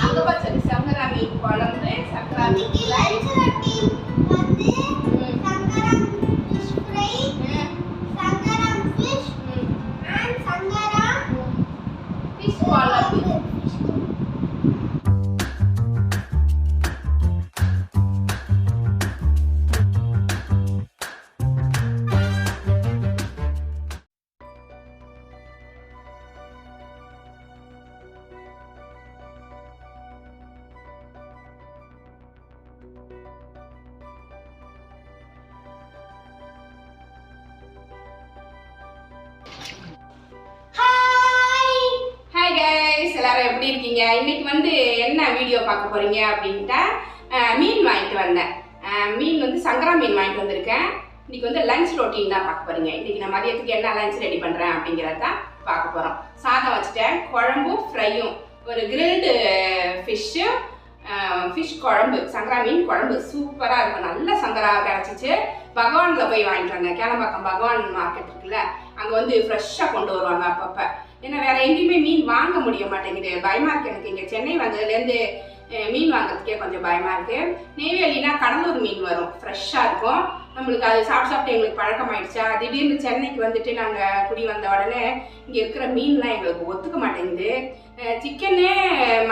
அங்க பச்சடி சங்கரா மீன் குழம்பு சங்கரா எல்லாரும் எப்படி இருக்கீங்க? இன்னைக்கு வந்து என்ன வீடியோ பார்க்க போறீங்க அப்படின்ட்டா மீன் வாங்கிட்டு வந்தேன். மீன் வந்து சங்கரா மீன் வாங்கிட்டு வந்திருக்கேன். இன்னைக்கு வந்து லஞ்ச் ரொட்டீன் தான் பார்க்க போறீங்க. இன்னைக்கு நான் மதியத்துக்கு என்ன லஞ்ச் ரெடி பண்றேன் அப்படிங்கறத தான் பார்க்க போறோம். சாதம் வச்சுட்டேன் குழம்பும் ஃப்ரையும் ஒரு கிரில்டு ஃபிஷ்ஷு ஃபிஷ் குழம்பு சங்கரா மீன் குழம்பு. சூப்பராக இருக்கும். நல்ல சங்கரா கிடச்சிச்சு. பகவானில் போய் வாங்கிட்டு வந்தேன். கேளம்பாக்கம் பகவான் மார்க்கெட் இருக்குல்ல அங்கே வந்து ஃப்ரெஷ்ஷாக கொண்டு வருவாங்க அப்பப்போ. ஏன்னா வேற எங்கேயுமே மீன் வாங்க முடிய மாட்டேங்குது. பயமா இருக்கு எனக்கு. இங்க சென்னை வந்ததுலேருந்து மீன் வாங்குறதுக்கே கொஞ்சம் பயமா இருக்கு. நெய்வேலினா கடலூர் மீன் வரும். ஃப்ரெஷ்ஷாக இருக்கும். நம்மளுக்கு அது சாப்பிட்டு சாப்பிட்டு எங்களுக்கு பழக்கம் ஆயிடுச்சா திடீர்னு சென்னைக்கு வந்துட்டு நாங்கள் குடி வந்த உடனே இங்கே இருக்கிற மீன்லாம் எங்களுக்கு ஒத்துக்க மாட்டேங்குது. சிக்கனு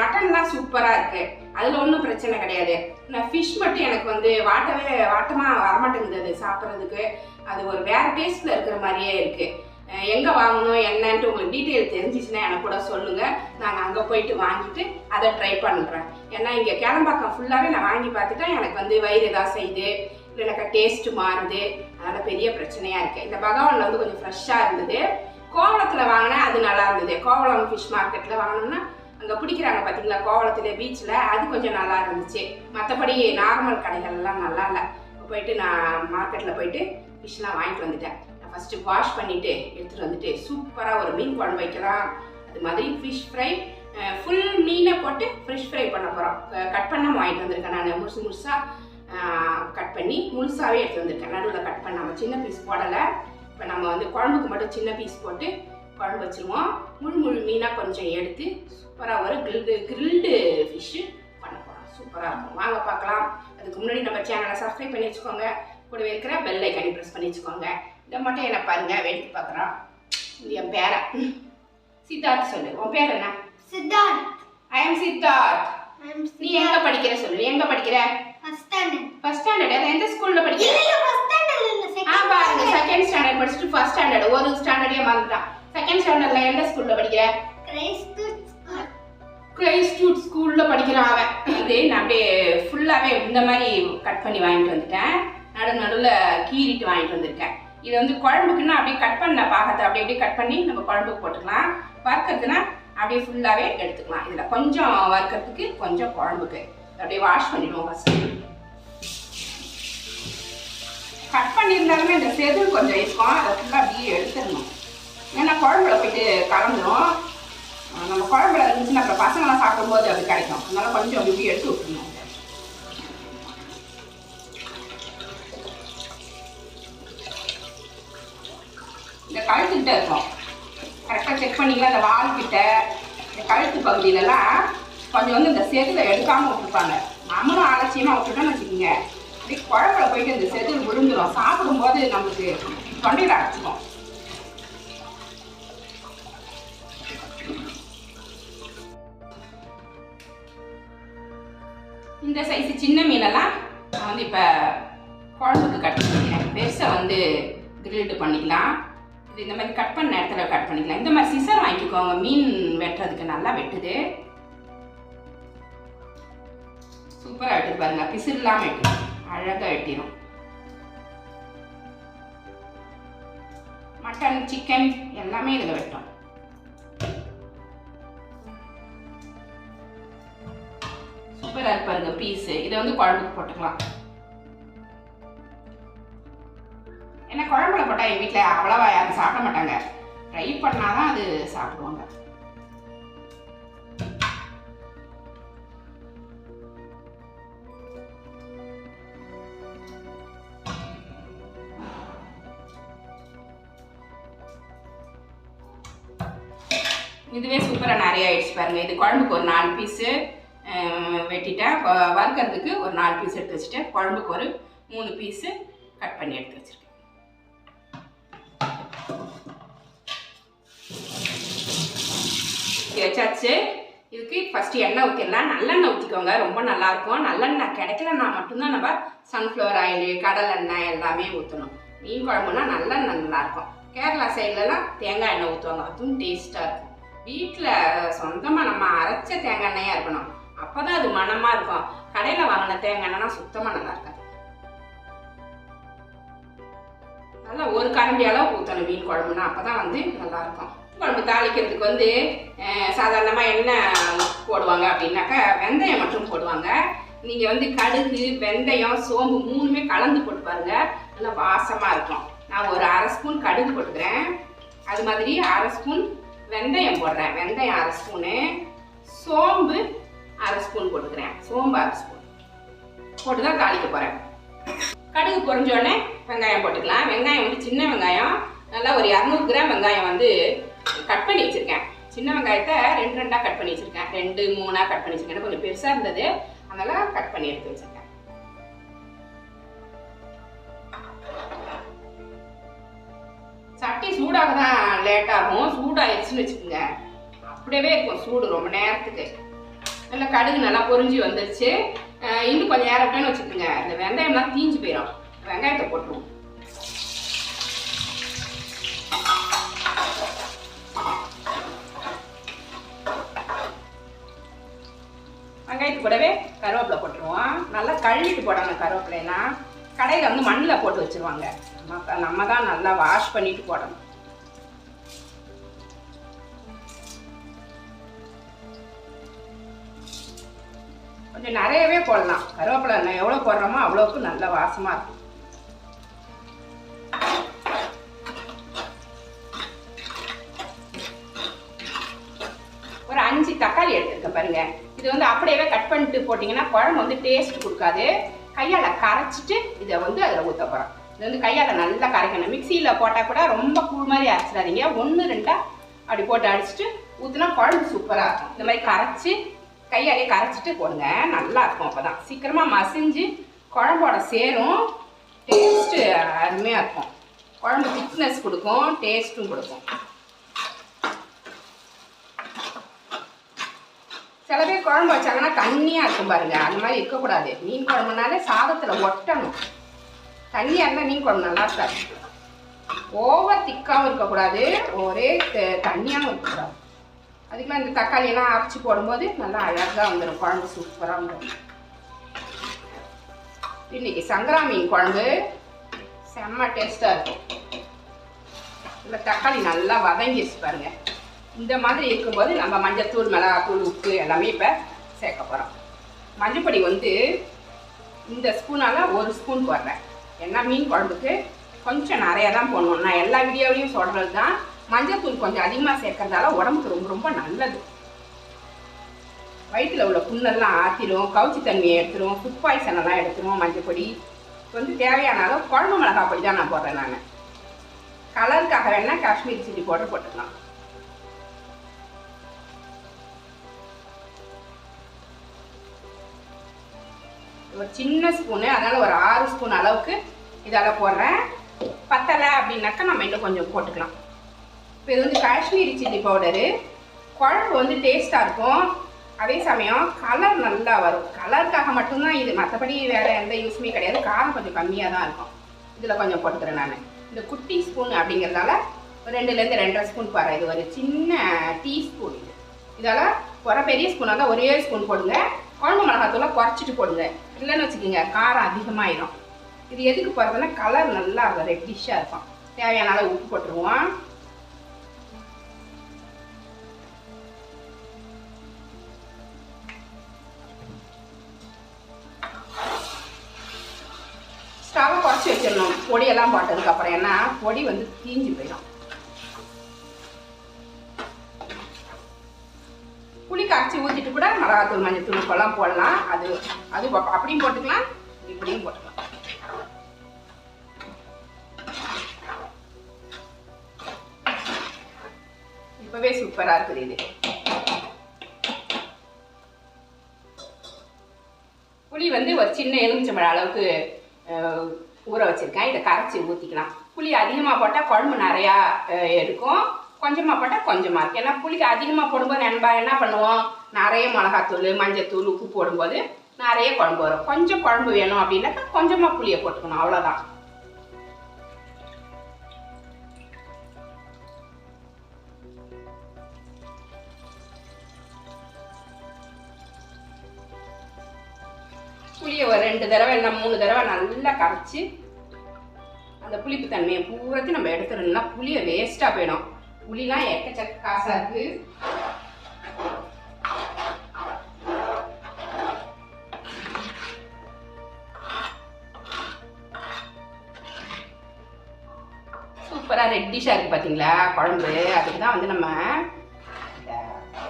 மட்டன்லாம் சூப்பராக இருக்கு. அதில் ஒன்றும் பிரச்சனை கிடையாது. நான் ஃபிஷ் மட்டும் எனக்கு வந்து வாட்டவே வாட்டமாக வரமாட்டேங்குது அது சாப்பிட்றதுக்கு. அது ஒரு வேற டேஸ்ட்ல இருக்கிற மாதிரியே இருக்குது எங்கே வாங்கணும் என்னன்ட்டு உங்களுக்கு டீட்டெயில் தெரிஞ்சிச்சுன்னா எனக்கு கூட சொல்லுங்கள் நாங்கள் அங்கே போயிட்டு வாங்கிட்டு அதை ட்ரை பண்ணுறேன் ஏன்னா இங்கே கிளம்பாக்கம் ஃபுல்லாகவே நான் வாங்கி பார்த்துட்டேன் எனக்கு வந்து வயிறு ஏதாவது செய்யுது. இல்லை எனக்கு டேஸ்ட் மாறுது. அதனால் பெரிய பிரச்சனையாக இருக்குது இந்த பகவானில் வந்து கொஞ்சம் ஃப்ரெஷ்ஷாக இருந்தது. கோவளத்தில் வாங்கினா அது நல்லா இருந்தது. கோவளம் ஃபிஷ் மார்க்கெட்டில் வாங்கினோம்னா அங்கே பிடிக்கிறாங்க பார்த்தீங்களா கோவளத்தில் பீச்சில் அது கொஞ்சம் நல்லா இருந்துச்சு. மற்றபடி நார்மல் கடைகள்லாம் நல்லா இல்லை. போயிட்டு நான் மார்க்கெட்டில் போயிட்டு ஃபிஷ்லாம் வாங்கிட்டு வந்துட்டேன். ஃபஸ்ட்டு வாஷ் பண்ணிவிட்டு எடுத்துகிட்டு வந்துட்டு சூப்பராக ஒரு மீன் குழம்பு வைக்கலாம். அது மாதிரி ஃபிஷ் ஃப்ரை ஃபுல் மீனை போட்டு ஃபிஷ் ஃப்ரை பண்ண போகிறோம் கட் பண்ணாம வாங்கிட்டு வந்திருக்கேன் நான். முழுசு முழுசாக கட் பண்ணி முழுசாகவே எடுத்து வந்திருக்கேன். நடுவில் கட் பண்ணாமல் சின்ன பீஸ் போடலை. இப்போ நம்ம வந்து குழம்புக்கு மட்டும் சின்ன பீஸ் போட்டு குழம்பு வச்சுருவோம். முழு முழு மீனாக கொஞ்சம் எடுத்து சூப்பராக ஒரு கிரில்டு கிரில்டு ஃபிஷ்ஷு பண்ண போகிறோம் சூப்பராக இருக்கும். வாங்க பார்க்கலாம் அதுக்கு முன்னாடி நம்ம சேனலை சப்ஸ்கிரைப் பண்ணி வச்சுக்கோங்க. கூடவே இருக்கிற பெல் ஐக்கானி ப்ரெஸ் பண்ணி வச்சுக்கோங்க. இதை மட்டும் என்ன பாருங்க வேடிக்கை பார்க்குறான். இது என் பேரை. சித்தார்த் சொல்லு. உன் பேர் என்ன? சித்தார்த். I am Siddharth. நீ எங்க படிக்கிற சொல்லு? நீ எங்க படிக்கிற? ஃபர்ஸ்ட் ஸ்டாண்டர்ட் ஃபர்ஸ்ட் ஸ்டாண்டர்ட் எந்த ஸ்கூல்ல படிக்கிற? இல்ல இல்ல ஃபர்ஸ்ட் ஸ்டாண்டர்ட் இல்ல ஆ பாருங்க. செகண்ட் ஸ்டாண்டர்ட் படிச்சுட்டு ஃபர்ஸ்ட் ஸ்டாண்டர்ட் ஒரு ஸ்டாண்டர்டே மறந்துட்டான். செகண்ட் ஸ்டாண்டர்ட்ல எந்த ஸ்கூல்ல படிக்கிற? கிரைஸ்ட் கிரைஸ்டூட் ஸ்கூல்ல படிக்கிறான் அவன். இது நான் அப்படியே ஃபுல்லாவே இந்த மாதிரி கட் பண்ணி வாங்கிட்டு வந்துட்டேன். நடு நடுவில் கீறிட்டு வாங்கிட்டு வந்திருக்கேன். இது வந்து குழம்புக்குன்னா அப்படியே கட் பண்ண பாகத்தை அப்படியே அப்படியே கட் பண்ணி நம்ம குழம்புக்கு போட்டுக்கலாம். வறுக்கிறதுனா அப்படியே ஃபுல்லாகவே எடுத்துக்கலாம். இதில் கொஞ்சம் வறுக்கிறதுக்கு கொஞ்சம் குழம்புக்கு. அப்படியே வாஷ் பண்ணிடுவோம் ஃபஸ்ட்டு கட் பண்ணியிருந்தாலுமே இந்த செதில் கொஞ்சம் இருக்கும். அதை ஃபுல்லாக அப்படியே எடுத்துடணும். ஏன்னா குழம்புல போயிட்டு கலந்துடும் நம்ம குழம்புல இருந்துச்சுன்னா அப்புறம் பசங்களாம் சாப்பிடும்போது அது கிடைக்கும். அதனால கொஞ்சம் அப்படி இப்படி எடுத்து விட்டுருணும் இந்த கழுத்துக்கிட்ட இருக்கும் கரெக்டாக செக் பண்ணிக்கலாம் இந்த வால் கிட்ட இந்த கழுத்து பகுதியிலலாம் கொஞ்சம் வந்து இந்த செதில் எடுக்காமல் விட்டுருப்பாங்க நம்மளும் அலட்சியமாக விட்டுட்டோம்னு வச்சுக்கோங்க. இது குழம்புல போயிட்டு இந்த செதில் விழுந்துடும் சாப்பிடும்போது நமக்கு தொண்டையில் அடைச்சிக்கும் இந்த சைஸ் சின்ன மீனெல்லாம் நான் வந்து இப்போ குழம்புக்கு கட் பண்ணிக்கிறேன். பெருசை வந்து கிரில்டு பண்ணிக்கலாம். இது இந்த மாதிரி கட் பண்ண இடத்துல கட் பண்ணிக்கலாம். இந்த மாதிரி சிசர் வாங்கிக்கோங்க. மீன் வெட்டுறதுக்கு நல்லா வெட்டுது. சூப்பராக வெட்டுது பாருங்க. பிசிறு இல்லாமல் வெட்டிடும் அழகாக வெட்டிடும் மட்டன் சிக்கன் எல்லாமே இதில் வெட்டும். சூப்பராக இருப்பாருங்க பீஸு இதை வந்து குழம்புக்கு போட்டுக்கலாம். ஏன்னா போட்டால் எங்கள் வீட்டில் அவ்வளோவா யாரும் சாப்பிட மாட்டாங்க. ஃப்ரை பண்ணாதான் அது சாப்பிடுவாங்க. இதுவே சூப்பராக நிறைய ஆயிடுச்சு பாருங்க. இது குழம்புக்கு ஒரு நாலு பீஸு வெட்டிட்டேன். வறுக்கிறதுக்கு வறுக்கறதுக்கு ஒரு நாலு பீஸ் எடுத்து வச்சுட்டேன். குழம்புக்கு ஒரு மூணு பீஸு கட் பண்ணி எடுத்து வச்சுருக்கேன். வச்சாச்சு இதுக்கு ஃபஸ்ட்டு எண்ணெய் ஊற்றிடலாம் நல்லெண்ணெய் ஊற்றிக்கோங்க ரொம்ப நல்லாயிருக்கும். நல்லெண்ணெய் கிடைக்கலன்னா மட்டும்தான் நம்ம சன்ஃப்ளவர் ஆயில் கடலெண்ணெய் எல்லாமே ஊற்றணும் மீன் குழம்புனா நல்லெண்ணெய் நல்லாயிருக்கும். கேரளா சைட்லலாம் தேங்காய் எண்ணெய் ஊற்றுவாங்க அதுவும் டேஸ்ட்டாக இருக்கும். வீட்டில் சொந்தமாக நம்ம அரைச்ச தேங்காய் எண்ணெயாக இருக்கணும். அப்போ தான் அது மணமாக இருக்கும். கடையில் வாங்கின தேங்காய் எண்ணெய்னா சுத்தமாக நல்லா இருக்காது. நல்லா ஒரு கரண்டி அளவு ஊற்றணும் மீன் குழம்புனா. அப்போ தான் வந்து நல்லாயிருக்கும். குழம்பு தாளிக்கிறதுக்கு வந்து சாதாரணமாக எண்ணெய் போடுவாங்க அப்படின்னாக்கா வெந்தயம் மட்டும் போடுவாங்க. நீங்கள் வந்து கடுகு வெந்தயம் சோம்பு மூணுமே கலந்து போட்டு பாருங்க. நல்லா வாசமாக இருக்கும். நான் ஒரு அரை ஸ்பூன் கடுகு போட்டுக்கிறேன். அது மாதிரி அரை ஸ்பூன் வெந்தயம் போடுறேன். வெந்தயம் அரை ஸ்பூனு. சோம்பு அரை ஸ்பூன் போட்டுக்கிறேன். சோம்பு அரை ஸ்பூன். போட்டு தான் தாளிக்க போகிறேன் கடுகு பொரிஞ்சோடனே வெங்காயம் போட்டுக்கலாம். வெங்காயம் வந்து சின்ன வெங்காயம். நல்லா ஒரு இரநூறு கிராம் வெங்காயம் வந்து கட் பண்ணி வச்சுருக்கேன். சின்ன வெங்காயத்தை ரெண்டு ரெண்டாக கட் பண்ணி வச்சுருக்கேன். ரெண்டு மூணாக கட் பண்ணி வச்சுருக்கேன். கொஞ்சம் பெருசாக இருந்தது. அதனால் கட் பண்ணி எடுத்து வச்சுருக்கேன். சட்டி சூடாக தான் லேட் ஆகும். சூடாயிருச்சுன்னு வச்சுக்கோங்க. அப்படியே இருக்கும் சூடு ரொம்ப நேரத்துக்கு. நல்லா கடுகு நல்லா பொறிஞ்சி வந்துருச்சு. இன்னும் கொஞ்சம் நேரம் விட்டோன்னு வச்சுக்கோங்க. இந்த வெங்காயம்லாம் தீஞ்சு போயிடும் வெங்காயத்தை போட்டுருவோம். வெங்காயத்து கூடவே கருவேப்பிலை போட்டுருவோம். நல்லா கழுவிட்டு போடணும் கருவேப்பிலையெல்லாம். கடையில் வந்து மண்ணில் போட்டு வச்சிருவாங்க. நம்ம நம்ம தான் நல்லா வாஷ் பண்ணிட்டு போடணும். கொஞ்சம் நிறையவே போடலாம். கருவேப்பிலை எவ்வளோ போடுறோமோ அவ்வளோக்கு நல்ல வாசமாக இருக்கும். பாருங்க. இது வந்து அப்படியே கட் பண்ணிட்டு போட்டிங்கன்னா குழம்பு வந்து டேஸ்ட் கொடுக்காது. கையால் கரைச்சிட்டு இதை வந்து அதில் ஊற்ற போகிறோம் இது வந்து கையால் நல்லா கரைக்கணும். மிக்சியில் போட்டால் கூட ரொம்ப கூழ் மாதிரி அரைச்சிடாதீங்க. ஒன்று ரெண்டா அப்படி போட்டு அடிச்சிட்டு ஊற்றினா குழம்பு சூப்பராக இருக்கும். இந்த மாதிரி கரைச்சி கையாலே கரைச்சிட்டு போடுங்க. நல்லா இருக்கும் அப்போ தான் சீக்கிரமாக மசிஞ்சு குழம்போட சேரும். டேஸ்ட்டு அருமையாக இருக்கும். குழம்பு திக்னஸ் கொடுக்கும். டேஸ்ட்டும் கொடுக்கும். சில பேர் குழம்பு வச்சாங்கன்னா தண்ணியாக இருக்கும் பாருங்க. அந்த மாதிரி இருக்கக்கூடாது. மீன் குழம்புனாலே சாதத்தில் ஒட்டணும். தண்ணியாக இருந்தால் மீன் குழம்பு நல்லா இருக்காது. ஓவர் திக்காகவும் இருக்கக்கூடாது. ஒரே தண்ணியாகவும் இருக்கக்கூடாது. அதுக்கெல்லாம் இந்த தக்காளியெல்லாம் அரைச்சி போடும்போது நல்லா அழகாக வந்துடும் குழம்பு சூப்பராக வந்துடும் இன்னைக்கு சங்கரா மீன் குழம்பு. செம்ம டேஸ்ட்டாக இருக்கும். இந்த தக்காளி நல்லா வதங்கிடுச்சு பாருங்கள் இந்த மாதிரி இருக்கும்போது நம்ம மஞ்சத்தூள் மிளகாத்தூள் உப்பு எல்லாமே இப்போ சேர்க்க போகிறோம் மஞ்சப்பொடி வந்து இந்த ஸ்பூனால் ஒரு ஸ்பூன் போடுறேன். ஏன்னா மீன் குழம்புக்கு கொஞ்சம் நிறையா தான் போடணும். நான் எல்லா வீடியோவிலையும் சொல்கிறது தான் மஞ்சத்தூள் கொஞ்சம் அதிகமாக சேர்க்கறதால உடம்புக்கு ரொம்ப ரொம்ப நல்லது. வயிற்றில் உள்ள புண்ணெல்லாம் ஆற்றிடும் கவுச்சி தண்ணியை எடுத்துரும் ஃபுட் பாய்சன் எல்லாம் எடுத்துரும் மஞ்சப்பொடி. வந்து தேவையான அளவு குழம்பு மிளகா பொடி தான் நான் போடுறேன் நான். கலருக்காக வேணால் காஷ்மீரி சில்லி பவுடர் போட்டுக்கலாம். ஒரு சின்ன ஸ்பூனு அதனால் ஒரு ஆறு ஸ்பூன் அளவுக்கு இதால் போடுறேன். பத்தலை அப்படின்னாக்கா நம்ம இன்னும் கொஞ்சம் போட்டுக்கலாம். இப்போ இது வந்து காஷ்மீரி சில்லி பவுடரு. குழம்பு வந்து டேஸ்ட்டாக இருக்கும். அதே சமயம் கலர் நல்லா வரும். கலருக்காக மட்டும்தான் இது. மற்றபடி வேறு எந்த யூஸுமே கிடையாது. காரம் கொஞ்சம் கம்மியாக தான் இருக்கும். இதில் கொஞ்சம் போட்டுக்கிறேன் நான். இந்த குட்டி ஸ்பூன் அப்படிங்கிறதால ஒரு ரெண்டுலேருந்து ரெண்டரை ஸ்பூன் போடுறேன். இது ஒரு சின்ன டீஸ்பூன் இது. இதால் ஒரு பெரிய ஸ்பூனாக தான் ஒரே ஸ்பூன் போடுங்க. குழம்பு மிளகாத்தூளை குறைச்சிட்டு போடுங்க. இல்லைன்னு வச்சுக்கோங்க காரம் அதிகமாகிடும் இது எதுக்கு போகிறதுனா கலர் நல்லா ரெட்டிஷாக இருக்கும். தேவையான அளவு உப்பு போட்டுருவோம். ஸ்டவ்வை குறைச்சி வச்சிடணும். பொடியெல்லாம் போட்டதுக்கப்புறம் ஏன்னா பொடி வந்து தீஞ்சு போயிடும் ஊற்றிட்டு கூட மிளகாத்தூள் மஞ்சத்தூள் உப்பெல்லாம் போடலாம். அது அது அப்படியும் போட்டுக்கலாம் இப்படியும் போட்டுக்கலாம். இப்பவே சூப்பராக இருக்குது இது. புளி வந்து ஒரு சின்ன எலுமிச்சம்பழ அளவுக்கு ஊற வச்சுருக்கேன். இதை கரைச்சி ஊற்றிக்கலாம் புளி அதிகமாக போட்டால் குழம்பு நிறையா எடுக்கும் கொஞ்சமாக போட்டால் கொஞ்சமாக இருக்கும். ஏன்னா புளிக்கு அதிகமாக போடும்போது நண்பா என்ன பண்ணுவோம்? நிறைய மிளகாத்தூள் மஞ்சத்தூள் உப்பு போடும்போது நிறைய குழம்பு வரும். கொஞ்சம் குழம்பு வேணும் அப்படின்னாக்கா கொஞ்சமாக புளியை போட்டுக்கணும் அவ்வளோதான் புளியை ஒரு ரெண்டு தடவை இல்லை மூணு தடவை நல்லா கரைச்சி அந்த புளிப்பு தன்மையை பூரத்தையும் நம்ம எடுத்துடணும்னா புளியை வேஸ்ட்டாக போயிடும். புளிலாம் எக்கச்சக்க காசாக இருக்கு. ரெட்டிஷாக இருக்குது பார்த்தீங்களா குழம்பு. அதுக்கு தான் வந்து நம்ம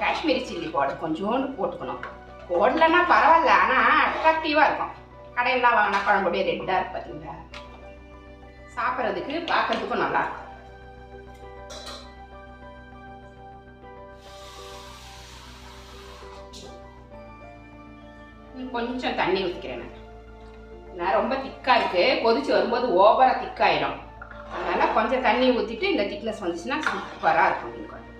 காஷ்மீரி சில்லி பவுடர் கொஞ்சோண்டு போட்டுக்கணும். போடலன்னா பரவாயில்ல ஆனால் அட்ராக்டிவாக இருக்கும். கடையெல்லாம் வாங்கினா குழம்பு அப்படியே ரெட்டாக இருக்குது பார்த்தீங்களா சாப்பிட்றதுக்கு பார்க்குறதுக்கும் நல்லாயிருக்கும் கொஞ்சம் தண்ணி ஊற்றிக்கிறேன் நான். ரொம்ப திக்காக இருக்குது கொதிச்சு வரும்போது ஓவராக திக்காயிடும் கொஞ்சம் தண்ணி ஊற்றிட்டு இந்த திக்னஸ் வந்துச்சுன்னா சூப்பராக இருக்கும் மீன் குழம்பு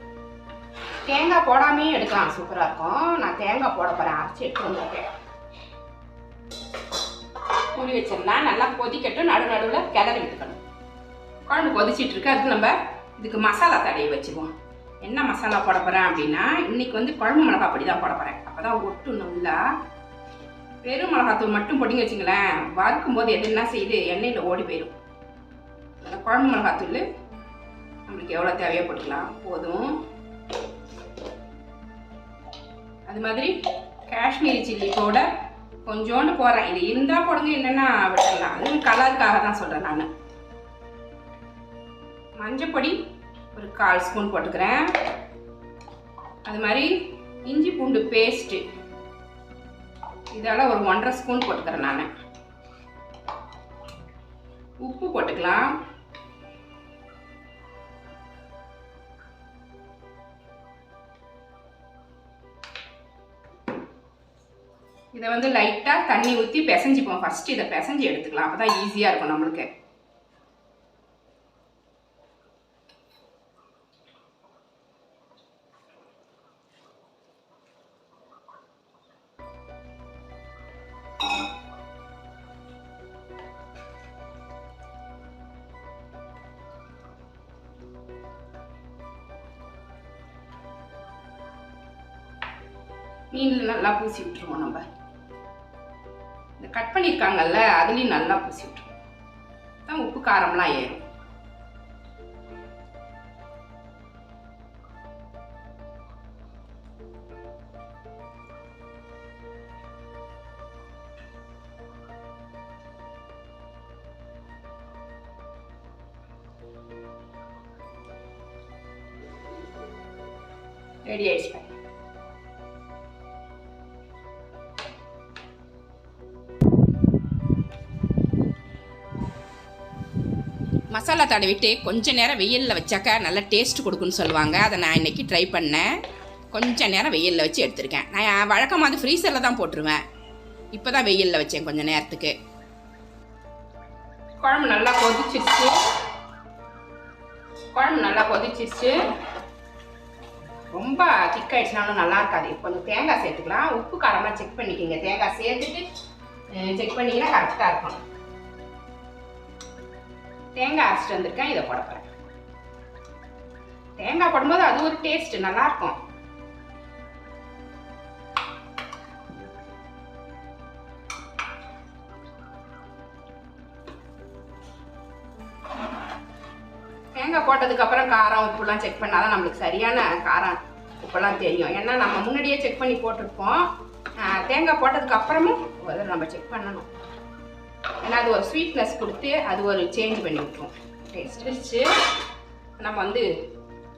தேங்காய் போடாமே எடுக்கலாம். சூப்பராக இருக்கும். நான் தேங்காய் போட போகிறேன் அரைச்சி எடுத்து வந்துருக்கேன். புளி வச்சிருந்தா நல்லா கொதிக்கட்டும். நடு நடுவில் கிளறி விட்டுக்கணும் குழம்பு கொதிச்சிட்டு இருக்கு. அதுக்கு நம்ம இதுக்கு மசாலா தடையை வச்சுக்குவோம் என்ன மசாலா போட போகிறேன் அப்படின்னா இன்னைக்கு வந்து குழம்பு மிளகா பொடி தான் போட போகிறேன் அப்போ தான் ஒட்டும் நல்லா வெறும் மிளகாத்தூள் மட்டும் பொடிங்க வச்சுங்களேன். வறுக்கும் போது எது என்ன செய்யுது? எண்ணெயில் ஓடி போயிடும் அந்த குழம்பு மிளகாத்தூள் நம்மளுக்கு எவ்வளோ தேவையோ போட்டுக்கலாம். போதும். அது மாதிரி காஷ்மீரி சில்லி பவுடர் கொஞ்சோண்டு போடுறேன். இது இருந்தால் போடுங்க என்னென்னா விட்டுடலாம் அது கலருக்காக தான் சொல்கிறேன் நான். மஞ்சப்பொடி ஒரு கால் ஸ்பூன் போட்டுக்கிறேன். அது மாதிரி இஞ்சி பூண்டு பேஸ்ட்டு. இதால் ஒரு ஒன்றரை ஸ்பூன் போட்டுக்கிறேன் நான். உப்பு போட்டுக்கலாம். இதை வந்து லைட்டாக தண்ணி ஊற்றி பிசைஞ்சிப்போம் ஃபஸ்ட்டு இதை பிசைஞ்சு எடுத்துக்கலாம். அப்போ தான் ஈஸியாக இருக்கும் நம்மளுக்கு. மீனில் நல்லா பூசி விட்டுருவோம் நம்ம. கட் பண்ணியிருக்காங்கல்ல அதுலேயும் நல்லா பூசி விட்டுருவோம் தான் உப்பு காரம்லாம் ஏறும். ரெடி ஆயிடுச்சு மசாலா தடவிட்டு கொஞ்சம் நேரம் வெயிலில் வச்சாக்கா நல்லா டேஸ்ட் கொடுக்குன்னு சொல்லுவாங்க. அதை நான் இன்னைக்கு ட்ரை பண்ணேன். கொஞ்சம் நேரம் வெயிலில் வச்சு எடுத்திருக்கேன். நான் வழக்கமாக வந்து ஃப்ரீசரில் தான் போட்டுருவேன். இப்போ தான் வெயிலில் வச்சேன் கொஞ்சம் நேரத்துக்கு. குழம்பு நல்லா கொதிச்சிருச்சு. குழம்பு நல்லா கொதிச்சிருச்சு. ரொம்ப திக்காயிடுச்சுனாலும் நல்லா இருக்காது. கொஞ்சம் தேங்காய் சேர்த்துக்கலாம். உப்பு காரமாக செக் பண்ணிக்கோங்க. தேங்காய் சேர்த்துட்டு செக் பண்ணிங்கன்னா கரெக்டாக இருக்கும். தேங்காய் அரைச்சிட்டு வந்திருக்கேன் இதை போட போகிறேன் தேங்காய் போடும்போது அது ஒரு டேஸ்ட் நல்லா இருக்கும் தேங்காய் போட்டதுக்கு அப்புறம் காரம் உப்புலாம் செக் பண்ணாதான் நம்மளுக்கு சரியான காரம் உப்பெல்லாம் தெரியும். ஏன்னா நம்ம முன்னாடியே செக் பண்ணி போட்டிருப்போம். ஆஹ் தேங்காய் போட்டதுக்கு அப்புறமும் நம்ம செக் பண்ணணும். ஏன்னா அது ஒரு ஸ்வீட்னஸ் கொடுத்து அது ஒரு சேஞ்ச் பண்ணி விட்டுரும். டேஸ்ட் வச்சு நம்ம வந்து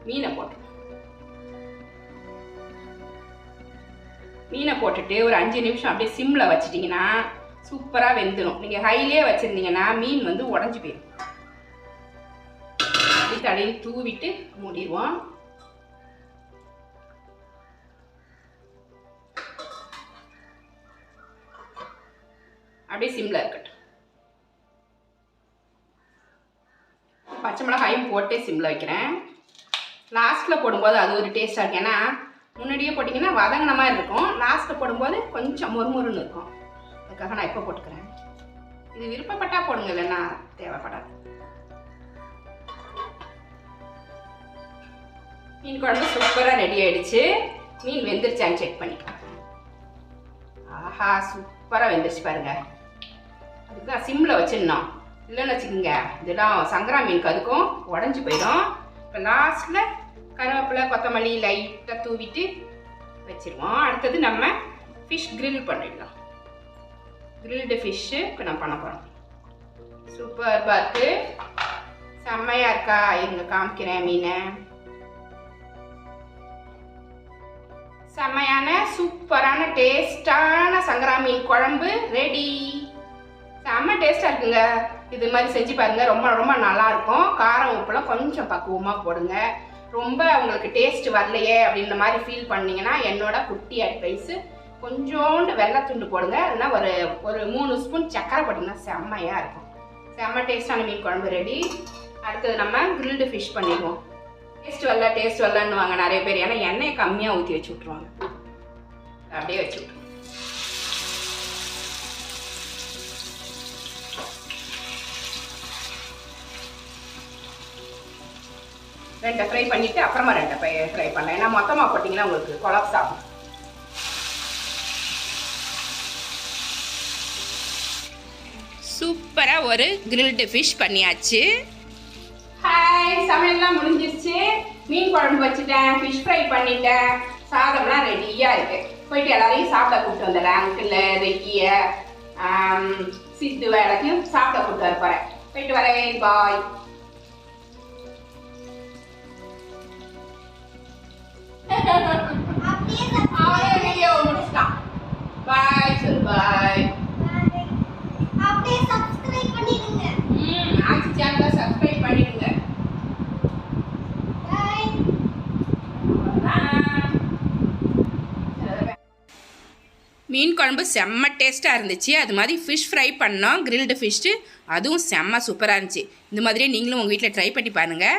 மீனை போட்டோம். மீனை போட்டுட்டு ஒரு அஞ்சு நிமிஷம் அப்படியே சிம்மில் வச்சிட்டிங்கன்னா சூப்பராக வெந்துடும் நீங்கள் ஹைலே வச்சுருந்தீங்கன்னா மீன் வந்து உடஞ்சி போயிடும் அப்படி தூவிட்டு மூடிடுவோம். அப்படியே சிம்மில் இருக்கட்டும். பச்சை மிளகாயும் போட்டே சிம்மில் வைக்கிறேன். லாஸ்ட்டில் போடும்போது அது ஒரு டேஸ்ட்டாக இருக்கு. ஏன்னா முன்னாடியே போட்டிங்கன்னா வதங்கின மாதிரி இருக்கும். லாஸ்ட்டில் போடும்போது கொஞ்சம் மொறுமொறுன்னு இருக்கும். அதுக்காக நான் இப்போ போட்டுக்கிறேன். இது விருப்பப்பட்டால் போடுங்க இல்லைன்னா தேவைப்படாது. மீன் குழம்பு சூப்பராக ரெடி ஆயிடுச்சு. மீன் வெந்துருச்சான்னு செக் பண்ணிக்கலாம். ஆஹா சூப்பராக வெந்துருச்சு பாருங்க. அதுக்கு தான் சிம்மில் வச்சிடணும். இல்லைன்னு வச்சுக்கோங்க. இதெல்லாம் சங்கரா மீனுக்கு அதுக்கும் உடஞ்சி போயிடும். இப்போ லாஸ்ட்டில் கருவேப்பிலை கொத்தமல்லி லைட்டாக தூவிட்டு வச்சுருவோம். அடுத்தது நம்ம ஃபிஷ் கிரில் பண்ணிடலாம். கிரில்டு ஃபிஷ்ஷு இப்போ நான் பண்ண போகிறோம் சூப்பர் பார்த்து. செம்மையாக இருக்கா? இருங்க காமிக்கிறேன் மீனை. செம்மையான சூப்பரான டேஸ்டான சங்கரா மீன் குழம்பு ரெடி செம்ம டேஸ்ட்டாக இருக்குங்க. இது மாதிரி செஞ்சு பாருங்கள் ரொம்ப ரொம்ப நல்லாயிருக்கும். காரம் உப்புலாம் கொஞ்சம் பக்குவமாக போடுங்க. ரொம்ப உங்களுக்கு டேஸ்ட் வரலையே அப்படின்ற மாதிரி ஃபீல் பண்ணிங்கன்னா என்னோட குட்டி அட்வைஸு கொஞ்சோண்டு வெள்ளத்துண்டு போடுங்க. இல்லைனா ஒரு ஒரு மூணு ஸ்பூன் சக்கரை போட்டிங்கன்னா செம்மையாக இருக்கும். செம்ம டேஸ்டான மீன் குழம்பு ரெடி அடுத்தது நம்ம கிரில்டு ஃபிஷ் பண்ணிடுவோம். டேஸ்ட் வரல டேஸ்ட் வரலன்னுவாங்க நிறைய பேர். ஏன்னா எண்ணெயை கம்மியாக ஊற்றி வச்சு விட்ருவாங்க அப்படியே வச்சு விட்ருவோம் ரெண்டை ஃப்ரை பண்ணிவிட்டு அப்புறமா ரெண்டை ஃப்ரை ஃப்ரை பண்ணேன் ஏன்னா மொத்தமாக போட்டிங்கன்னா உங்களுக்கு கொலாப்ஸ் ஆகும். சூப்பராக ஒரு கிரில்டு ஃபிஷ் பண்ணியாச்சு. ஹாய் சமையல்லாம் முடிஞ்சிருச்சு. மீன் குழம்பு வச்சுட்டேன் ஃபிஷ் ஃப்ரை பண்ணிட்டேன். சாதம்லாம் ரெடியாக இருக்கு. போயிட்டு எல்லாரையும் சாப்பிட கூப்பிட்டு வந்துடுறேன் அங்கிள் ரெக்கிய சித்து எல்லாத்தையும் சாப்பிட கூப்பிட்டு வர போகிறேன் போயிட்டு வரேன். பாய் முடிச்சிட்டான் பாய் சொல்லு பாய் அப்படியே சப்ஸ்கிரைப் பண்ணிடுங்க ம் ஆச்சி சேனலை சப்ஸ்கிரைப் பண்ணிடுங்க மீன் குழம்பு செம்ம டேஸ்ட்டாக இருந்துச்சு. அது மாதிரி ஃபிஷ் ஃப்ரை பண்ணோம். கிரில்டு ஃபிஷ்ஷு அதுவும் செம்ம சூப்பராக இருந்துச்சு. இந்த மாதிரியே நீங்களும் உங்கள் வீட்டில் ட்ரை பண்ணி பாருங்கள்